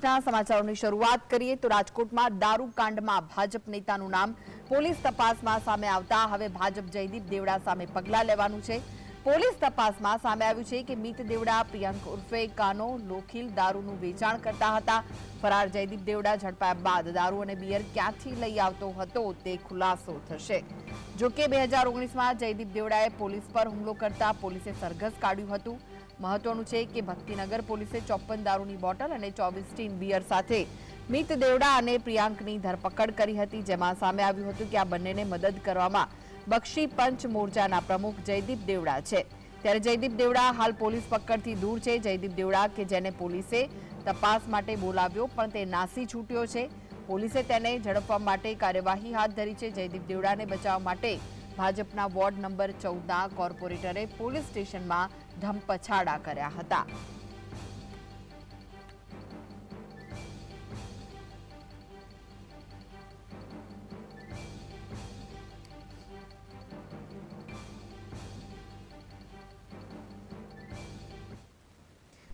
દેશના સમાચારોની શરૂઆત કરીએ તો રાજકોટમાં દારૂ કાંડમાં ભાજપ નેતાનું નામ. પોલીસ તપાસમાં સામે આવતા હવે ભાજપ જયદીપ દેવડા સામે પગલાં લેવાનું છે. પોલીસ તપાસમાં સામે આવ્યું છે કે મિત દેવડા, પ્રિયંક ઉર્ફે કાનો, લોખીલ દારૂનું વેચાણ કરતા હતા. ફરાર જયદીપ દેવડા ઝડપાયા બાદ દારૂ અને બિયર ક્યાંથી લઈ આવતો હતો તે ખુલાસો થશે. જો કે બે હજાર ઓગણીસમાં જયદીપ દેવડાએ પોલીસ પર હુમલો કરતા પોલીસે સરઘસ કાઢ્યું હતું. મહત્વનું છે કે ભક્તિનગર પોલીસે ચોપન દારૂની બોટલ અને ચોવીસ ટીન બિયર સાથે મિત દેવડા અને પ્રિયાંકની ધરપકડ કરી હતી, જેમાં સામે આવ્યું હતું કે આ બંનેને મદદ કરવામાં બક્ષી પંચ મોરચાના પ્રમુખ જયદીપ દેવડા છે. ત્યારે જયદીપ દેવડા હાલ પોલીસ પકડથી દૂર છે. જયદીપ દેવડા કે જેને પોલીસે તપાસ માટે બોલાવ્યો, પણ તે નાસી છૂટ્યો છે. પોલીસે તેને ઝડપવા માટે કાર્યવાહી હાથ ધરી છે. જયદીપ દેવડાને બચાવવા માટે ભાજપના વોર્ડ નંબર ચૌદના કોર્પોરેટરે પોલીસ સ્ટેશનમાં ધમપછાડા કર્યા હતા.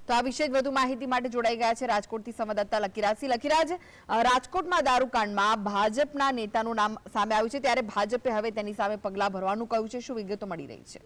તો આ વિશે વધુ માહિતી માટે જોડાઈ ગયા છે રાજકોટથી સંવાદદાતા લકીરાજસિંહ. લકીરાજ રાજકોટમાં દારૂકાંડમાં ભાજપના નેતાનું નામ સામે આવ્યું છે. ત્યારે ભાજપે હવે તેની સામે પગલાં ભરવાનું કહ્યું છે. શું વિગતો મળી રહી છે?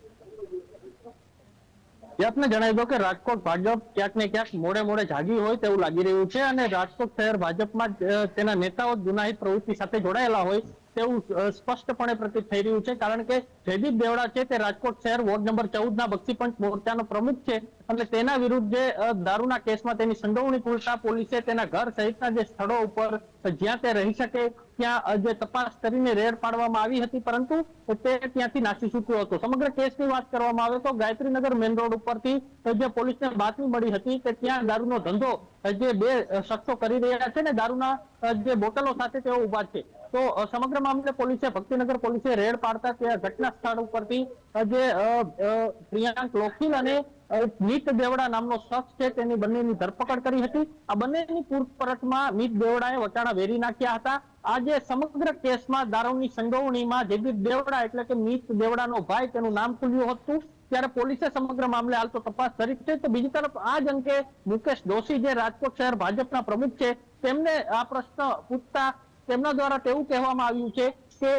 આપને જણાવી દો કે રાજકોટ ભાજપ ક્યાંક ને ક્યાંક મોડે મોડે જાગી હોય તેવું લાગી રહ્યું છે અને રાજકોટ શહેર ભાજપમાં તેના નેતાઓ જુનાહિત પ્રવૃત્તિ સાથે જોડાયેલા હોય તેવું સ્પષ્ટપણે પ્રતીત થઈ રહ્યું છે. કારણ કે જયદીપ દેવડા છે તે રાજકોટ શહેર વોર્ડ નંબર ચૌદ ના બક્ષીપંચ મોરચાનો પ્રમુખ છે. અને તેના વિરુદ્ધ જે દારૂના કેસમાં તેની સંડોવણી પૂરતા પોલીસે તેના ઘર સહિતના જે સ્થળો ઉપર જ્યાં તે રહી શકે, ત્યાં જે તપાસ કરીને રેડ પાડવામાં આવી હતી. પરંતુ તે ત્યાંથી નાસી છૂટ્યો હતો. સમગ્ર કેસની વાત કરવામાં આવે તો ગાયત્રીનગર મેન રોડ ઉપરથી જે પોલીસને બાતમી મળી હતી કે ત્યાં દારૂનો ધંધો જે બે શખ્સો કરી રહ્યા છે ને દારૂના જે બોટલો સાથે તેઓ ઊભા છે. તો સમગ્ર મામલે પોલીસે, ભક્તિનગર પોલીસે રેડ પાડતા તે ઘટના સ્થળ ઉપરથી જે પ્રિયાંક લોખીલ અને મિત દેવડા નામનો શખ્સ છે, તેની બંનેની ધરપકડ કરી હતી. આ બંનેની પૂછપરછમાં મિત દેવડાએ વટાણા વેરી નાખ્યા હતા. આજે સમગ્ર કેસમાં દારૂની સંડોવણીમાં જયદીપ દેવડા એટલે કે મિત દેવડાનો ભાઈ તેનું નામ ખુલ્યું હતું. ત્યારે પોલીસે સમગ્ર મામલે હાલ તો તપાસ કરી છે. તો બીજી તરફ આ જ અંકે મુકેશ દોશી, જે રાજકોટ શહેર ભાજપના પ્રમુખ છે, તેમને આ પ્રશ્ન પૂછતા તેમના દ્વારા તેવું કહેવામાં આવ્યું છે કે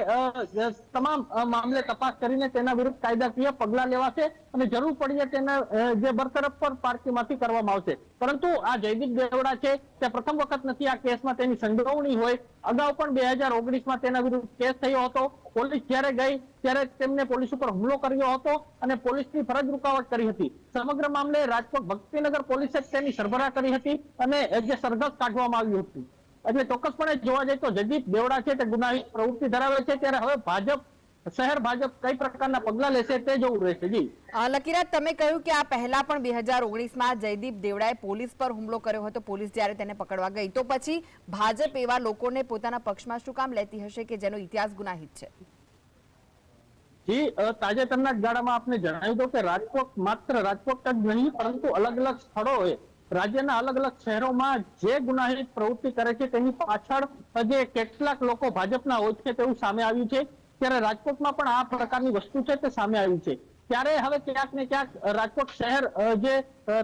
તમામ મામલે તપાસ કરીને તેના વિરુદ્ધ કાયદાકીય પગલા લેવાશે અને જરૂર પડીએ તેના જે બરતરફ પર પાર્ટીમાંથી કરવામાં આવશે. પરંતુ આ જયદીપ દેવડા છે, તે પ્રથમ વખત નથી આ કેસમાં તેની સંડોવણી હોય. અગાઉ પણ બે હજાર ઓગણીસમાં તેના વિરુદ્ધ કેસ થયો હતો. પોલીસ જ્યારે ગઈ, ત્યારે તેમને પોલીસ ઉપર હુમલો કર્યો હતો અને પોલીસની ફરજ રૂકાવટ કરી હતી. સમગ્ર મામલે રાજકોટ ભક્તિનગર પોલીસે તેની સરભરા કરી હતી અને જે સરઘસ કાઢવામાં આવ્યું હતું. એટલે ચોક્કસપણે જોવા જઈએ તો જગદીપ દેવડા છે તે ગુનાહિત પ્રવૃત્તિ ધરાવે છે ત્યારે હવે ભાજપ શહેર ભાજપ કઈ પ્રકારના પગલા લેશે તે જોવું રહેશે? જી. લકીરાજ તમે કહ્યું કે આ પહેલા પણ બે હજાર ઓગણીસમાં જયદીપ દેવડાએ પોલીસ પર હુમલો કર્યો હતો પોલીસ જ્યારે તેને પકડવા ગઈ તો પછી ભાજપ એવા લોકોને પોતાના પક્ષમાં શું કામ લેતી હશે કે જેનો ઇતિહાસ ગુનાહિત છે? જી તાજેતરના ગાળામાં આપને જણાવ્યું હતું કે રાજકોટ માત્ર રાજકોટ જ નહીં પરંતુ અલગ અલગ સ્થળોએ રાજ્યના અલગ અલગ શહેરોમાં જે ગુનાહિત પ્રવૃત્તિ કરે છે, તેની પાછળ જે કેટલાક લોકો ભાજપના હોય છે તેવું સામે આવ્યું છે. ત્યારે રાજકોટમાં પણ આ પ્રકારની વસ્તુ છે તે સામે આવ્યું છે. ત્યારે હવે ક્યાંક ને ક્યાંક રાજકોટ શહેર જે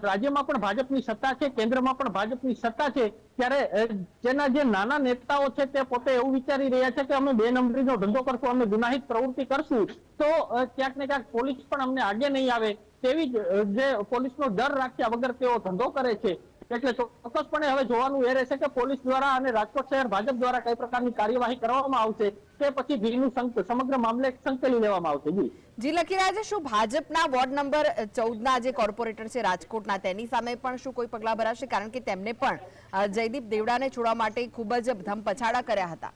રાજ્યમાં પણ ભાજપની સત્તા છે, કેન્દ્રમાં પણ ભાજપની સત્તા છે, ત્યારે જેના જે નાના નેતાઓ છે તે પોતે એવું વિચારી રહ્યા છે કે અમે બે નંબરીનો ધંધો કરશું, અમે ગુનાહિત પ્રવૃત્તિ કરશું, તો ક્યાંક ને ક્યાંક પોલીસ પણ અમને આગે નહીં આવે, તેવી જ જે પોલીસનો ડર રાખ્યા વગર તેઓ ધંધો કરે છે. એટલે ચોક્કસપણે હવે જોવાનું એ રહેશે કે પોલીસ દ્વારા અને રાજકોટ શહેર ભાજપ દ્વારા કઈ પ્રકારની કાર્યવાહી કરવામાં આવશે તે પછી ભીડનું સમગ્ર મામલે સંકેલી લેવામાં આવશે. જી. જી લકીરાજ શું ભાજપના વોર્ડ નંબર ચૌદના જે કોર્પોરેટર છે રાજકોટના, તેની સામે પણ શું કોઈ પગલાં ભરાશે? કારણ કે તેમને પણ જયદીપ દેવડાને છોડવા માટે ખૂબ જ ધમપછાડા કર્યા હતા.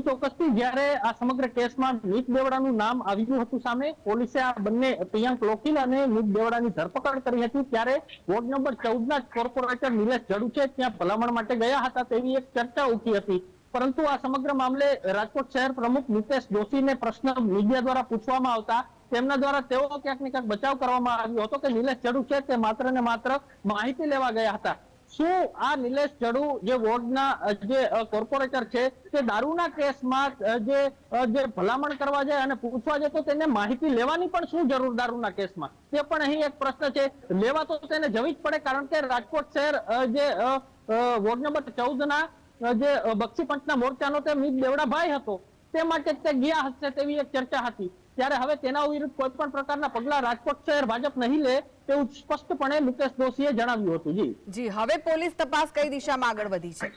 ચોક્કસથી જ્યારે આ સમગ્ર કેસમાં નીત દેવડાનું નામ આવ્યું હતું સામે, પોલીસે આ બંને પ્રિયંક લોકિલ અને નીત દેવડાની ધરપકડ કરી હતી, ત્યારે વોર્ડ નંબર ચૌદ ના કોર્પોરેટર નિલેશ જડુચે ત્યાં ભલામણ માટે ગયા હતા તેવી એક ચર્ચા ઉઠી હતી. પરંતુ આ સમગ્ર મામલે રાજકોટ શહેર પ્રમુખ નિતેશ જોશીને પ્રશ્ન મીડિયા દ્વારા પૂછવામાં આવતા, તેમના દ્વારા તેઓ ક્યાંક ને ક્યાંક બચાવ કરવામાં આવ્યો હતો કે નિલેશ જડુ છે તે માત્ર ને માત્ર માહિતી લેવા ગયા હતા. શું આ નિલેશ જડુ જે વોર્ડના જે કોર્પોરેટર છે, તે દારૂના કેસમાં જે જે ભલામણ કરવા જાય અને પૂછવા જાય તો તેને માહિતી લેવાની પણ શું જરૂર દારૂના કેસમાં? તે પણ અહીં એક પ્રશ્ન છે. લેવા તો તેને જવી જ પડે કારણ કે રાજકોટ શહેર જે વોર્ડ નંબર ચૌદ ના જે બક્ષી પંચના મોરચાનો તે મિત દેવડાભાઈ હતો. તે માટે તે ગયા હશે તેવી એક ચર્ચા હતી. ત્યારે હવે તેના વિરુદ્ધ કોઈ પણ પ્રકારના પગલા રાજકોટ શહેર ભાજપ નહીં લે તેવું સ્પષ્ટપણે મુકેશ દોશીએ જણાવ્યું હતું. જી. જી હવે પોલીસ તપાસ કઈ દિશામાં આગળ વધી છે?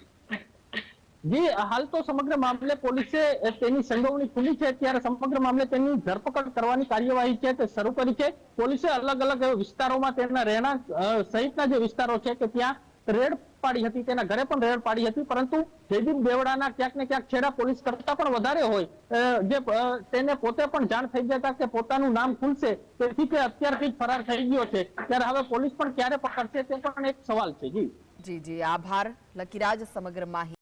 જી હાલ તો સમગ્ર મામલે પોલીસે તેની સંડોવણી ખુલી છે. ત્યારે સમગ્ર મામલે તેની ધરપકડ કરવાની કાર્યવાહી છે તે શરૂ કરી છે. પોલીસે અલગ અલગ વિસ્તારોમાં તેના રહેણાંક સહિતના જે વિસ્તારો છે કે ત્યાં રેડ પાડી હતી, તેના ઘરે પણ રેડ પાડી હતી, પરંતુ જયદીપ દેવડાના ક્યાંક ને ક્યાંક છેડા પોલીસ કરતા પણ વધારે હોય જે તેને પોતે પણ જાણ થઈ જતા કે પોતાનું નામ ખુલશે, તેથી તે અત્યારથી ફરાર થઈ ગયો છે. ત્યારે હવે પોલીસ પણ ક્યારે પકડશે, તે પણ એક સવાલ છે. જી. જી જી, આભાર. લકીરાજ, સમગ્ર માહિતી